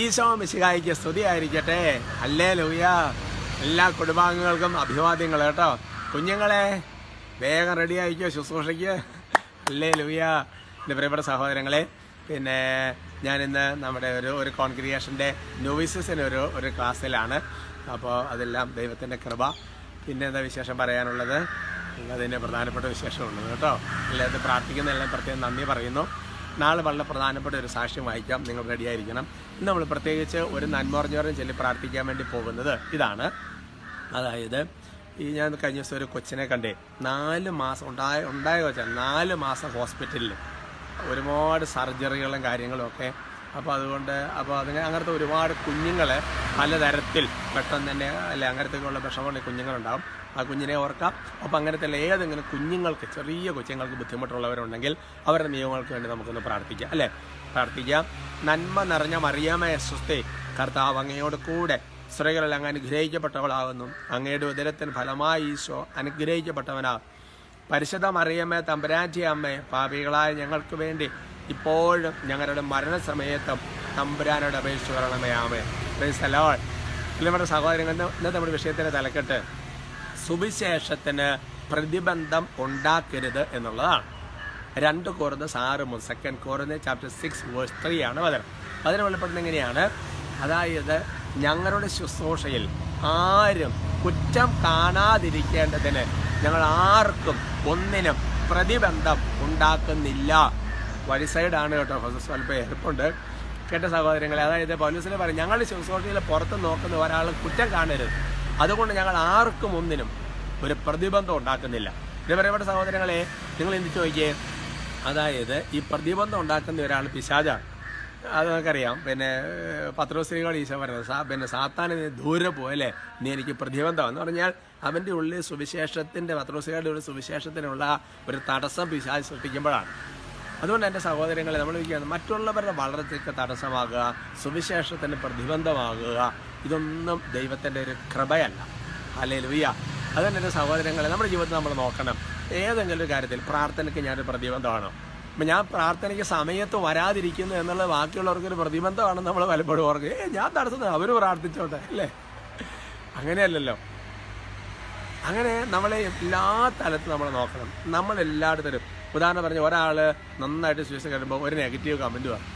ഈശോ മിശിഹായിക്ക് സ്തുതിയായിരിക്കട്ടെ. അല്ലേ ലൂയ എല്ലാ കുടുംബാംഗങ്ങൾക്കും അഭിവാദ്യങ്ങൾ കേട്ടോ. കുഞ്ഞുങ്ങളെ വേഗം റെഡി ആയിക്കോ ശുശ്രൂഷയ്ക്ക്. അല്ലേ ലൂയ എന്റെ പ്രിയപ്പെട്ട സഹോദരങ്ങളെ പിന്നെ ഞാനിന്ന് നമ്മുടെ ഒരു ഒരു കോൺക്രിയേഷന്റെ നോവിസസിന് ഒരു ഒരു ക്ലാസ്സിലാണ്. അപ്പോൾ അതെല്ലാം ദൈവത്തിന്റെ കൃപ. പിന്നെ എന്താ വിശേഷം പറയാനുള്ളത്? അതിന്റെ പ്രധാനപ്പെട്ട വിശേഷമുള്ളത് കേട്ടോ. എല്ലാവരും പ്രാർത്ഥിക്കുന്നതെല്ലാം പ്രത്യേകം നന്ദി പറയുന്നു. നാളെ വളരെ പ്രധാനപ്പെട്ട ഒരു സാക്ഷ്യം വായിക്കാം. നിങ്ങൾ റെഡിയായിരിക്കണം ഇന്ന് നമ്മൾ പ്രത്യേകിച്ച് ഒരു നന്മറിഞ്ഞവരും ചൊല്ലി പ്രാർത്ഥിക്കാൻ വേണ്ടി പോകുന്നത് ഇതാണ്. അതായത് ഈ ഞാൻ കഴിഞ്ഞ ദിവസം ഒരു കൊച്ചിനെ കണ്ടേ. നാല് മാസം ഉണ്ടായ ഉണ്ടായ കൊച്ചാൽ നാല് മാസം ഹോസ്പിറ്റലിൽ ഒരുപാട് സർജറികളും കാര്യങ്ങളും ഒക്കെ. അപ്പോൾ അതുകൊണ്ട് അപ്പോൾ അതിന് അങ്ങനത്തെ ഒരുപാട് കുഞ്ഞുങ്ങൾ പലതരത്തിൽ പെട്ടെന്ന് തന്നെ അല്ലെ അങ്ങനത്തേക്കുള്ള വിഷമമുള്ള കുഞ്ഞുങ്ങളുണ്ടാവും. ആ കുഞ്ഞിനെ ഓർക്കാം. അപ്പോൾ അങ്ങനത്തെ ഏതെങ്കിലും കുഞ്ഞുങ്ങൾക്ക് ചെറിയ കൊച്ചുങ്ങൾക്ക് ബുദ്ധിമുട്ടുള്ളവരുണ്ടെങ്കിൽ അവരുടെ നിയമങ്ങൾക്ക് വേണ്ടി നമുക്കൊന്ന് പ്രാർത്ഥിക്കാം അല്ലേ? പ്രാർത്ഥിക്കാം. നന്മ നിറഞ്ഞ മറിയാമയ സ്വസ്ഥേ കർത്താവ് അങ്ങയോട് കൂടെ സ്ത്രീകളിൽ അങ്ങ് അനുഗ്രഹിക്കപ്പെട്ടവളാകുന്നു. അങ്ങയുടെ ഉദരത്തിന് ഫലമായി ഈശോ അനുഗ്രഹിക്കപ്പെട്ടവനാ. പരിശുദ്ധ മറിയമ്മേ തമ്പുരാറ്റി അമ്മേ പാപികളായ ഞങ്ങൾക്ക് വേണ്ടി ഇപ്പോഴും ഞങ്ങളുടെ മരണസമയത്തും തമ്പുരാനോട് അപേക്ഷിച്ച് വരണമേ ആമേ സലോൾ നമ്മുടെ സഹോദരങ്ങൾ ഇന്ന് ഇന്നത്തെ നമ്മുടെ വിഷയത്തിന്റെ തലക്കെട്ട്. സുവിശേഷത്തിന് പ്രതിബന്ധം ഉണ്ടാക്കരുത് എന്നുള്ളതാണ്. രണ്ട് കോർന്ന് ആറ് മൂന്ന് second കോർന്ന് chapter six verse three ആണ് വചനം. അതിന് വെളിപ്പെടുന്നത് എങ്ങനെയാണ്? അതായത് ഞങ്ങളുടെ ശുശ്രൂഷയിൽ ആരും കുറ്റം കാണാതിരിക്കേണ്ടതിന് ഞങ്ങൾ ആർക്കും ഒന്നിനും പ്രതിബന്ധം ഉണ്ടാക്കുന്നില്ല. വഴി സൈഡാണ് കേട്ടോ. സ്വല്പം എളുപ്പമുണ്ട് കേട്ട സഹോദരങ്ങളെ അതായത് പൗലൂസിനെ പറയും ഞങ്ങൾ ശുശ്രൂഷയിൽ പുറത്ത് നോക്കുന്ന ഒരാൾ കുറ്റം കാണരുത്. അതുകൊണ്ട് ഞങ്ങൾ ആർക്കും ഒന്നിനും ഒരു പ്രതിബന്ധം ഉണ്ടാക്കുന്നില്ല. ഇത് പറയപ്പെട്ട സഹോദരങ്ങളെ നിങ്ങൾ എന്ത് ചോദിക്കേ? അതായത് ഈ പ്രതിബന്ധം ഉണ്ടാക്കുന്ന ഒരാൾ പിശാചാണ്. അത് നമുക്കറിയാം പിന്നെ പത്രോസ്ത്രീകൾ ഈശോ പറയുന്നത് സാ പിന്നെ സാത്താനെ ദൂരെ പോയല്ലേ നീ എനിക്ക് പ്രതിബന്ധം. എന്ന് പറഞ്ഞാൽ അവന്റെ ഉള്ളിൽ സുവിശേഷത്തിന്റെ പത്രോസ്ത്രീകളുടെ ഉള്ളിൽ സുവിശേഷത്തിനുള്ള ഒരു തടസ്സം പിശാജ് സൃഷ്ടിക്കുമ്പോഴാണ്. അതുകൊണ്ട് എന്റെ സഹോദരങ്ങളെ നമ്മൾ വിളിക്കുകയാണ് മറ്റുള്ളവരുടെ വളർച്ചയ്ക്ക് തടസ്സമാകുക സുവിശേഷത്തിന് പ്രതിബന്ധമാകുക ഇതൊന്നും ദൈവത്തിന്റെ ഒരു കൃപയല്ല. അല്ലേ ലുയ്യ അതുകൊണ്ട് എന്റെ സഹോദരങ്ങളെ നമ്മുടെ ജീവിതത്തിൽ നമ്മൾ നോക്കണം. ഏതെങ്കിലും കാര്യത്തിൽ പ്രാർത്ഥനയ്ക്ക് ഞാനൊരു പ്രതിബന്ധമാണോ. അപ്പം ഞാൻ പ്രാർത്ഥനയ്ക്ക് സമയത്ത് വരാതിരിക്കുന്നു എന്നുള്ള ബാക്കിയുള്ളവർക്കൊരു പ്രതിബന്ധമാണെന്ന് നമ്മൾ പലപ്പോഴും ഓർക്കുക ഏ ഞാൻ തടസ്സം അവർ പ്രാർത്ഥിച്ചോട്ടെ അല്ലേ? അങ്ങനെയല്ലല്ലോ. അങ്ങനെ നമ്മളെ എല്ലാ തലത്തും നമ്മൾ നോക്കണം. നമ്മൾ എല്ലായിടത്തും ഉദാഹരണം പറഞ്ഞ ഒരാൾ നന്നായിട്ട് സുവിശേഷം കഴിയുമ്പോൾ ഒരു നെഗറ്റീവ് കമന്റ് പറയും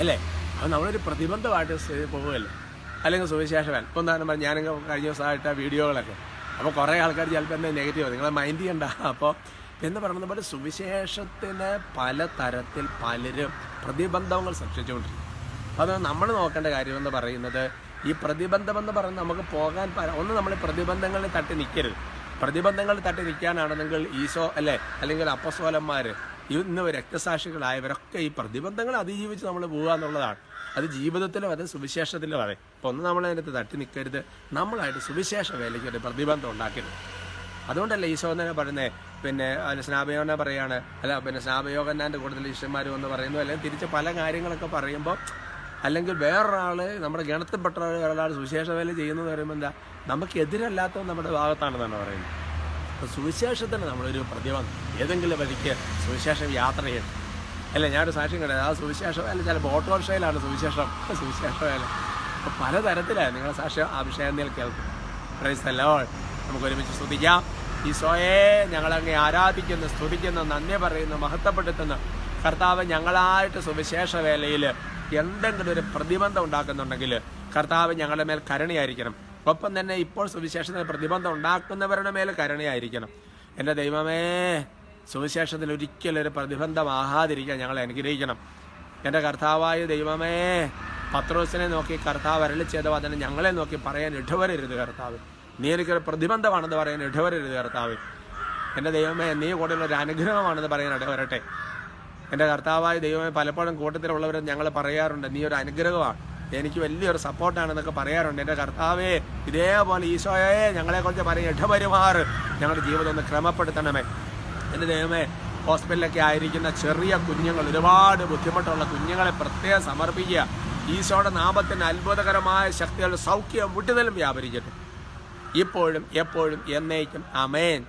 അല്ലേ? അത് നമ്മളൊരു പ്രതിബന്ധമായിട്ട് പോകുമല്ലോ അല്ലെങ്കിൽ സുവിശേഷവൻ ഇപ്പം ഉദാഹരണം പറഞ്ഞാൽ ഞാനിങ്ങനെ കഴിഞ്ഞ ദിവസമായിട്ട് വീഡിയോകളൊക്കെ. അപ്പോൾ കുറേ ആൾക്കാർ ചിലപ്പോൾ എന്നെ നെഗറ്റീവ് നിങ്ങളെ മൈൻഡ് ചെയ്യണ്ട. അപ്പോൾ എന്ന് പറയുന്നത് പോലെ സുവിശേഷത്തിന് പല തരത്തിൽ പലരും പ്രതിബന്ധങ്ങൾ സൃഷ്ടിച്ചുകൊണ്ടിരിക്കും അത് നമ്മൾ നോക്കേണ്ട കാര്യമെന്ന് പറയുന്നത് ഈ പ്രതിബന്ധമെന്ന് പറയുന്നത് നമുക്ക് പോകാൻ ഒന്ന് നമ്മൾ പ്രതിബന്ധങ്ങളിൽ തട്ടി നിൽക്കരുത് പ്രതിബന്ധങ്ങളിൽ തട്ടി നിൽക്കാനാണെന്നെങ്കിൽ ഈശോ അല്ലേ അല്ലെങ്കിൽ അപ്പസ്വലന്മാർ ഇന്ന് രക്തസാക്ഷികളായവരൊക്കെ ഈ പ്രതിബന്ധങ്ങൾ അതിജീവിച്ച് നമ്മൾ പോകുക എന്നുള്ളതാണ്. അത് ജീവിതത്തിലും അത് സുവിശേഷത്തിലും അതെ അപ്പോൾ ഒന്ന് നമ്മൾ അതിനകത്ത് തട്ടി നിൽക്കരുത്. നമ്മളായിട്ട് സുവിശേഷ വേലയ്ക്ക് ഒരു പ്രതിബന്ധം ഉണ്ടാക്കരുത്. അതുകൊണ്ടല്ലേ ഈശോ തന്നെ പറയുന്നത് പിന്നെ അതിന് സ്നാപയോഗന പറയാണ്. അല്ല പിന്നെ സ്നാപയോഗന്നാന്റെ കൂടുതൽ ഈശ്വരന്മാർ എന്ന് പറയുന്നു. അല്ലെങ്കിൽ തിരിച്ച് പല കാര്യങ്ങളൊക്കെ പറയുമ്പോൾ അല്ലെങ്കിൽ വേറൊരാൾ നമ്മുടെ ഗണത്തിൽപ്പെട്ട ഒരാൾ സുവിശേഷ വേല ചെയ്യുന്നത് പറയുമ്പോൾ എന്താ? നമുക്ക് എതിരല്ലാത്തത് നമ്മുടെ ഭാഗത്താണെന്നാണ് പറയുന്നത്. അപ്പോൾ സുവിശേഷത്തിന് നമ്മളൊരു പ്രതിബന്ധം ഏതെങ്കിലും വഴിക്ക് സുവിശേഷം യാത്ര ചെയ്യണം. അല്ല ഞാനൊരു സാക്ഷ്യം കണ്ടത് ആ സുവിശേഷ വേല ചിലപ്പോൾ ഓട്ടോറിക്ഷയിലാണ് സുവിശേഷം. സുവിശേഷ വേല. അപ്പോൾ പലതരത്തിലാണ് നിങ്ങളുടെ സാക്ഷ്യം വിഷയം കേൾക്കും പ്രൈസ് അല്ലോ നമുക്ക് ഒരുമിച്ച് സ്തുതിക്കാം. ഈശോയെ ഞങ്ങളങ്ങെ ആരാധിക്കുന്നു സ്തുതിക്കുന്നു നന്ദി പറയുന്നു മഹത്വപ്പെടുത്തുന്നു. കർത്താവ് ഞങ്ങളായിട്ട് സുവിശേഷ വേലയിൽ എന്തെങ്കിലും ഒരു പ്രതിബന്ധം ഉണ്ടാക്കുന്നുണ്ടെങ്കിൽ കർത്താവ് ഞങ്ങളുടെ മേൽ കരുണയായിരിക്കണം. ഒപ്പം തന്നെ ഇപ്പോൾ സുവിശേഷത്തിന് പ്രതിബന്ധം ഉണ്ടാക്കുന്നവരുടെ മേൽ കരുണയായിരിക്കണം. എന്റെ ദൈവമേ സുവിശേഷത്തിൽ ഒരിക്കലും ഒരു പ്രതിബന്ധമാകാതിരിക്കാൻ ഞങ്ങളെ അനുഗ്രഹിക്കണം. എന്റെ കർത്താവായ ദൈവമേ പത്രോസിനെ നോക്കി കർത്താവ് അരളി ചെയ്ത ഞങ്ങളെ നോക്കി പറയാൻ ഇടവരരുത് കർത്താവ്. നീ എനിക്കൊരു പ്രതിബന്ധമാണെന്ന് പറയാൻ ഇടവരരുത് കർത്താവ്. എന്റെ ദൈവമേ നീ കൂടെയുള്ള ഒരു അനുഗ്രഹമാണെന്ന് പറയാൻ ഇടവരട്ടെ. എന്റെ കർത്താവായ ദൈവമേ പലപ്പോഴും കൂട്ടത്തിലുള്ളവർ ഞങ്ങൾ പറയാറുണ്ട് നീ ഒരു അനുഗ്രഹമാണ്. എനിക്ക് വലിയൊരു സപ്പോർട്ടാണെന്നൊക്കെ പറയാറുണ്ട്. എന്റെ കർത്താവേ ഇതേപോലെ ഈശോയെ ഞങ്ങളെക്കുറിച്ച് പറയും ഇടവരുമാറ് ഞങ്ങളുടെ ജീവിതം ഒന്ന് ക്രമപ്പെടുത്തണമേ. എന്റെ ദൈവമേ ഹോസ്പിറ്റലിലൊക്കെ ആയിരിക്കുന്ന ചെറിയ കുഞ്ഞുങ്ങൾ ഒരുപാട് ബുദ്ധിമുട്ടുള്ള കുഞ്ഞുങ്ങളെ പ്രത്യേകം സമർപ്പിക്കുക. ഈശോയുടെ നാമത്തിന് അത്ഭുതകരമായ ശക്തികളുടെ സൗഖ്യം വിട്ടുതലും വ്യാപരിക്കട്ടെ. ഇപ്പോഴും എപ്പോഴും എന്നേക്കും. അമേൻ